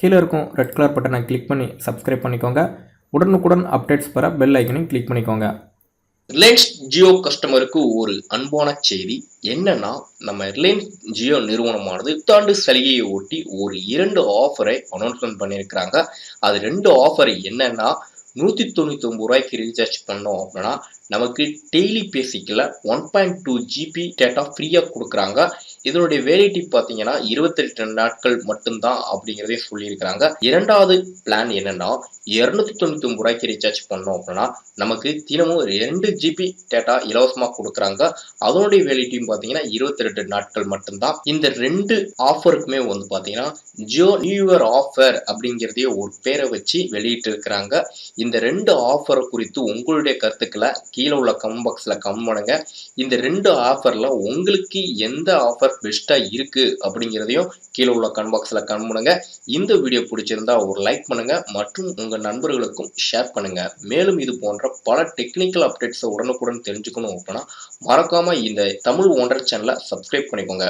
கீழே இருக்கும் red colour பட்டனை கிளிக் பண்ணி சப்ஸ்கிரைப் பண்ணிக்கோங்க. உடனுக்குடன் அப்டேட்ஸ் பெற பெல் ஐக்கனையும் கிளிக் பண்ணிக்கோங்க. ரிலையன்ஸ் ஜியோ கஸ்டமருக்கு ஒரு அன்பான செய்தி. என்னன்னா நம்ம ரிலையன்ஸ் ஜியோ நிறுவனமானது புத்தாண்டு சலுகையை ஒட்டி ஒரு இரண்டு ஆஃபரை அனௌன்ஸ்மெண்ட் பண்ணியிருக்கிறாங்க. அது ரெண்டு ஆஃபர் என்னன்னா நூற்றி தொண்ணூற்றி ஒம்பது ரூபாய்க்கு ரீசார்ஜ் பண்ணோம் அப்படின்னா நமக்கு daily பேசிக்கில் one point two GB data ஃப்ரீயாக கொடுக்குறாங்க. இதனுடைய வேலிட்டி பார்த்தீங்கன்னா இருபத்தெட்டு நாட்கள் மட்டும்தான் அப்படிங்கிறதையும் சொல்லியிருக்கிறாங்க. இரண்டாவது பிளான் என்னன்னா இரநூத்தி தொண்ணூத்தி ஒன்பது ரூபாய்க்கு ரீசார்ஜ் பண்ணோம் அப்படின்னா நமக்கு தினமும் ரெண்டு ஜிபி டேட்டா இலவசமாக கொடுக்குறாங்க. அதனுடைய வேலிட்டியும் பார்த்தீங்கன்னா இருபத்தி ரெண்டு நாட்கள் மட்டும்தான். இந்த ரெண்டு ஆஃபருக்குமே வந்து பார்த்தீங்கன்னா ஜியோ நியூ இயர் ஆஃபர் அப்படிங்கிறதையே ஒரு பேரை வச்சு வெளியிட்டு இருக்கிறாங்க இந்த ரெண்டு ஆஃபரை குறித்து உங்களுடைய கருத்துக்களை கீழே உள்ள கமெண்ட் பாக்ஸில் கமெண்ட் பண்ணுங்க. இந்த ரெண்டு ஆஃபரில் உங்களுக்கு எந்த ஆஃபர் பெஸ்ட்டாக இருக்கு அப்படிங்கிறதையும் கீழே உள்ள கன்பாக்ஸில் பாக்ஸில் பண்ணுங்க. இந்த வீடியோ பிடிச்சிருந்தா ஒரு லைக் பண்ணுங்க மற்றும் உங்கள் நண்பர்களுக்கும் ஷேர் பண்ணுங்க. மேலும் இது போன்ற பல டெக்னிக்கல் அப்டேட்ஸை உடனுக்குடன் தெரிஞ்சுக்கணும் அப்படின்னா மறக்காம இந்த தமிழ் ஒன்றர் சேனலை சப்ஸ்கிரைப் பண்ணிக்கோங்க.